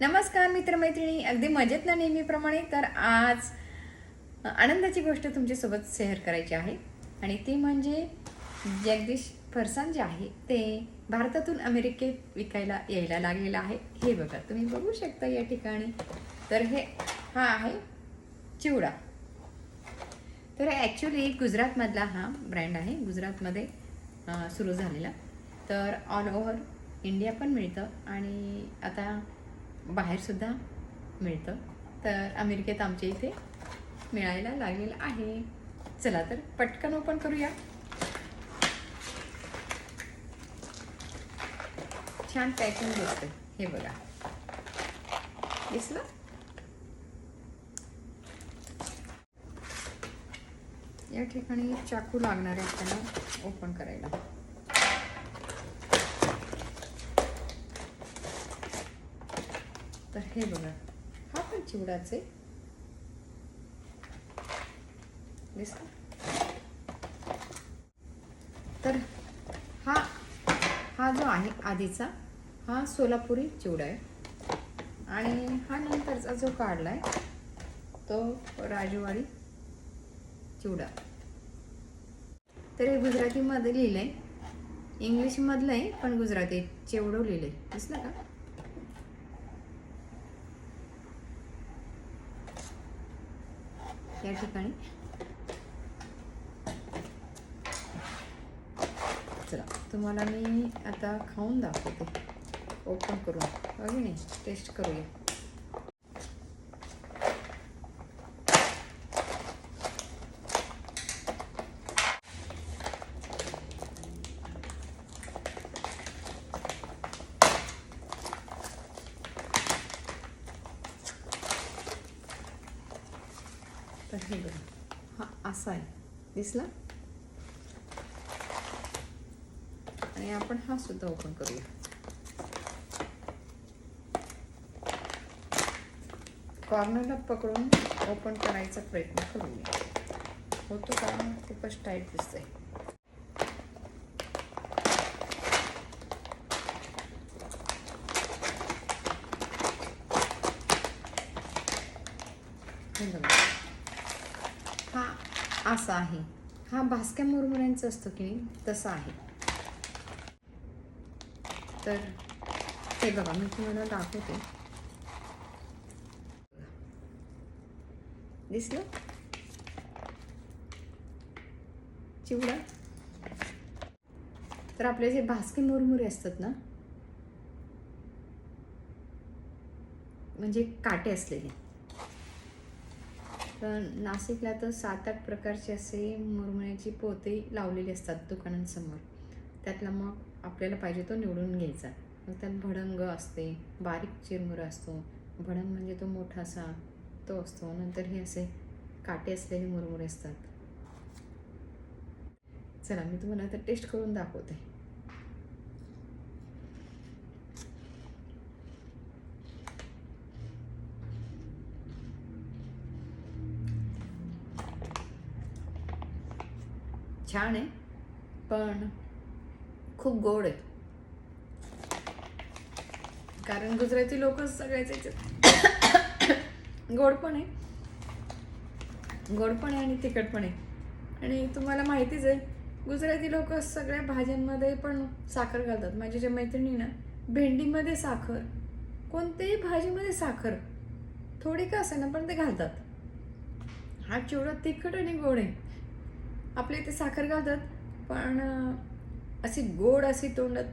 नमस्कार मित्रमैत्रिणी. अगदी मजेत ना नेहमीप्रमाणे? तर आज आनंदाची गोष्ट तुमच्यासोबत शेअर करायची आहे. आणि ती म्हणजे जगदीश फरसान जे आहे ते भारतातून अमेरिकेत विकायला यायला लागलेलं आहे. हे बघा तुम्ही बघू शकता या ठिकाणी. तर हे हा आहे चिवडा. तर ॲक्च्युली गुजरातमधला हा ब्रँड आहे. गुजरातमध्ये सुरू झालेला. तर ऑल ओव्हर इंडिया पण मिळतं. आणि आता बाहेरसुद्धा मिळतं. तर अमेरिकेत आमच्या इथे मिळायला लागलेलं आहे. चला तर पटकन ओपन करूया. छान पॅकिंग दिसतं हे बघा. दिसलं? या ठिकाणी चाकू लागणार आहे आपल्याला ओपन करायला. तर हे बघा. हा पण चिवडाच आहे. तर हा हा जो आहे आधीचा हा सोलापुरी चिवडा आहे. आणि हा नंतरचा जो काढला आहे तो राजवाडी चिवडा. तर हे गुजरातीमध्ये लिहिलं आहे इंग्लिशमधलं आहे पण गुजराती चिवडं लिहिलं आहे दिसलं का? या ठिकाणी. चला तुम्हाला मी आता खाऊन दाखवते. ओपन करून. बघी नाही? टेस्ट करूया. तर हे बघा हा असा आहे. दिसला? आणि आपण हा सुद्धा ओपन करूया. कॉर्नरला पकडून ओपन करायचा प्रयत्न करूया. होतो का? खूपच टाईट दिसतंय. हे बघा. हा असा आहे. हा भास्क्या मुरमुऱ्यांचा असतो की नाही तसा आहे. तर हे बघा मी तुम्हाला दाखवते. दिसलं? चिवडा? तर आपले जे भास्के मुरमुरे असतात ना म्हणजे काटे असलेले. तर नाशिकला तर सात आठ प्रकारचे असे मुरमुऱ्याची पोते लावलेली असतात दुकानांसमोर. त्यातला मग आपल्याला पाहिजे तो निवडून घ्यायचा. मग त्यात भडंग असते बारीक चिरमुरा असतो. भडंग म्हणजे तो मोठा असा तो असतो. नंतर हे असे काटे असलेले मुरमुरे असतात. चला मी तुम्हाला आता टेस्ट करून दाखवते. छान आहे. पण खूप गोड आहे. कारण गुजराती लोक सगळ्याच गोड पण आहे. गोड पण आहे आणि तिखट पण आहे. आणि तुम्हाला माहितीच आहे गुजराती लोक सगळ्या भाज्यांमध्ये पण साखर घालतात. माझ्या ज्या मैत्रिणी ना भेंडीमध्ये साखर कोणत्याही भाजीमध्ये साखर थोडी का असेना पण ते घालतात. हा चिवडा तिखट आणि गोड आहे. आपल्या इथे साखर घालतात पण अशी गोड अशी तोंडात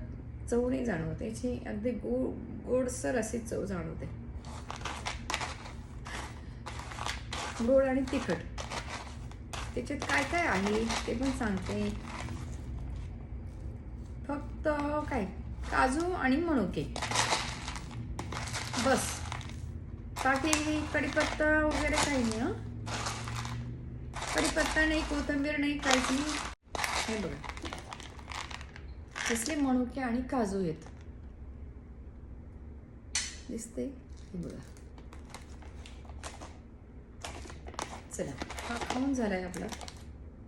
चव नाही जाणवते. याची अगदी गो गोडसर अशी चव जाणवते. गोड आणि तिखट. त्याच्यात काय काय आहे ते पण सांगते. फक्त काय? काजू आणि मणुके बस. बाकी कढीपत्ता वगैरे काही नाही हं? कढीपत्ता नाही कोथिंबीर नाही काहीच नाही हे बघा. कसले मणुके आणि काजू आहेत. दिसते हे बघा. चला हा खाऊन झालाय आपला.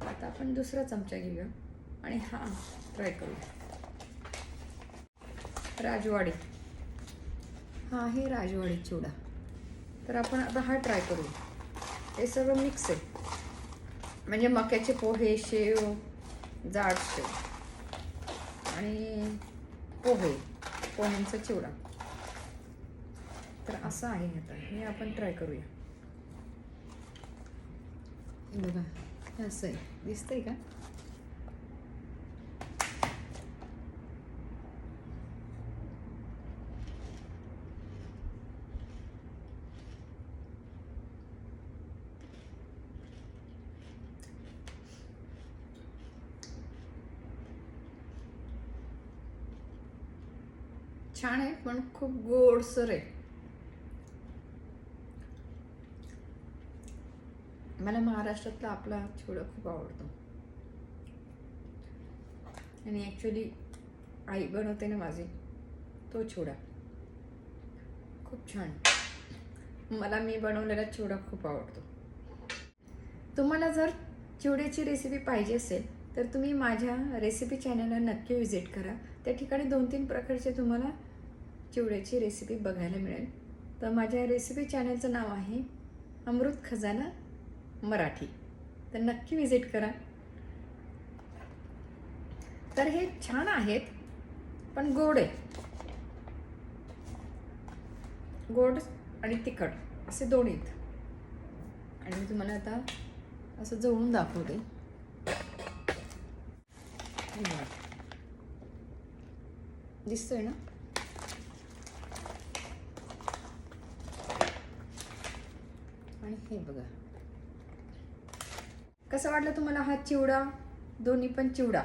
आता आपण दुसरा चमचा घेऊया आणि हा ट्राय करूया. राजवाडी. हा आहे राजवाडी चिवडा. तर आपण आता हा ट्राय करू हे सगळं मिक्स आहे. म्हणजे मक्याचे पोहे शेव जाड शेव. आणि पोहे पोह्यांचा चिवडा. तर असं आहे आता. हे आपण ट्राय करूया. बघा हे असं आहे. दिसतंय का? छान आहे पण खूप गोडसर आहे. मला महाराष्ट्रातला आपला चिवडा खूप आवडतो. आणि ॲक्च्युली आई बनवते ना माझी तो चिवडा. खूप छान. मला मी बनवलेला चिवडा खूप आवडतो. तुम्हाला जर चिवड्याची रेसिपी पाहिजे असेल तर तुम्ही माझ्या रेसिपी चॅनलला नक्की व्हिजिट करा. त्या ठिकाणी दोन तीन प्रकारचे तुम्हाला चिवड्याची रेसिपी बघायला मिळेल. तर माझ्या रेसिपी चॅनलचं नाव आहे अमृत खजाना मराठी. तर नक्की व्हिजिट करा. तर हे छान आहेत पण गोड आहे. गोड आणि तिखट असे दोन आहेत. आणि मी तुम्हाला आता असं जवळून दाखवते. दिसतोय ना? आणि हे बघा. कसं वाटलं तुम्हाला हा चिवडा? दोन्ही पण चिवडा.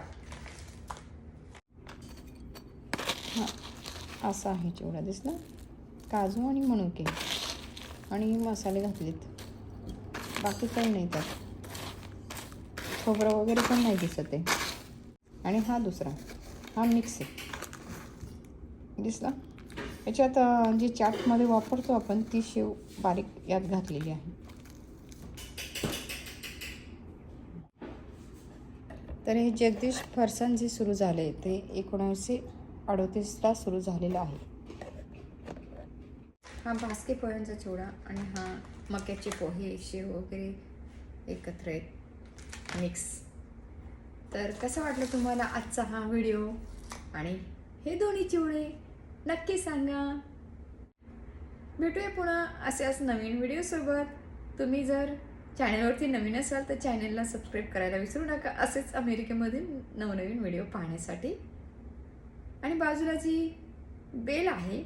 हा असा आहे चिवडा दिसला? काजू आणि मनुके. आणि मसाले घातलेत. बाकी काही नाही त्यात खोबरं वगैरे पण नाही दिसत आहे. आणि हा दुसरा. हा मिक्स आहे. दिसला? याच्यात जी चाटमध्ये वापरतो आपण ती शेव बारीक यात घातलेली आहे. तर हे जगदीश फरसन जे सुरू झाले. ते एकोणीसशे अडतीसला सुरू झालेलं आहे. हा बास्के पोह्यांचा चिवडा आणि हा मक्याचे पोहे शेव वगैरे एकत्र आहेत. मिक्स तर कसं वाटलं तुम्हाला आजचा हा व्हिडिओ? आणि हे दोन्ही चिवडे नक्की सांगा. भेटूया पुन्हा अशाच नवीन व्हिडिओसोबत. तुम्ही जर चॅनलवरती नवीन असाल तर चॅनलला सबस्क्राईब करायला विसरू नका. असेच अमेरिकेमधील नवनवीन व्हिडिओ पाहण्यासाठी. आणि बाजूला जी बेल आहे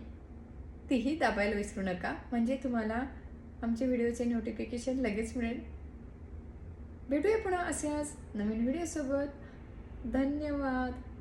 तीही दाबायला विसरू नका. म्हणजे तुम्हाला आमचे व्हिडिओचे नोटिफिकेशन लगेच मिळेल. भेटूया पुन्हा आज नवीन व्हिडिओसोबत. धन्यवाद.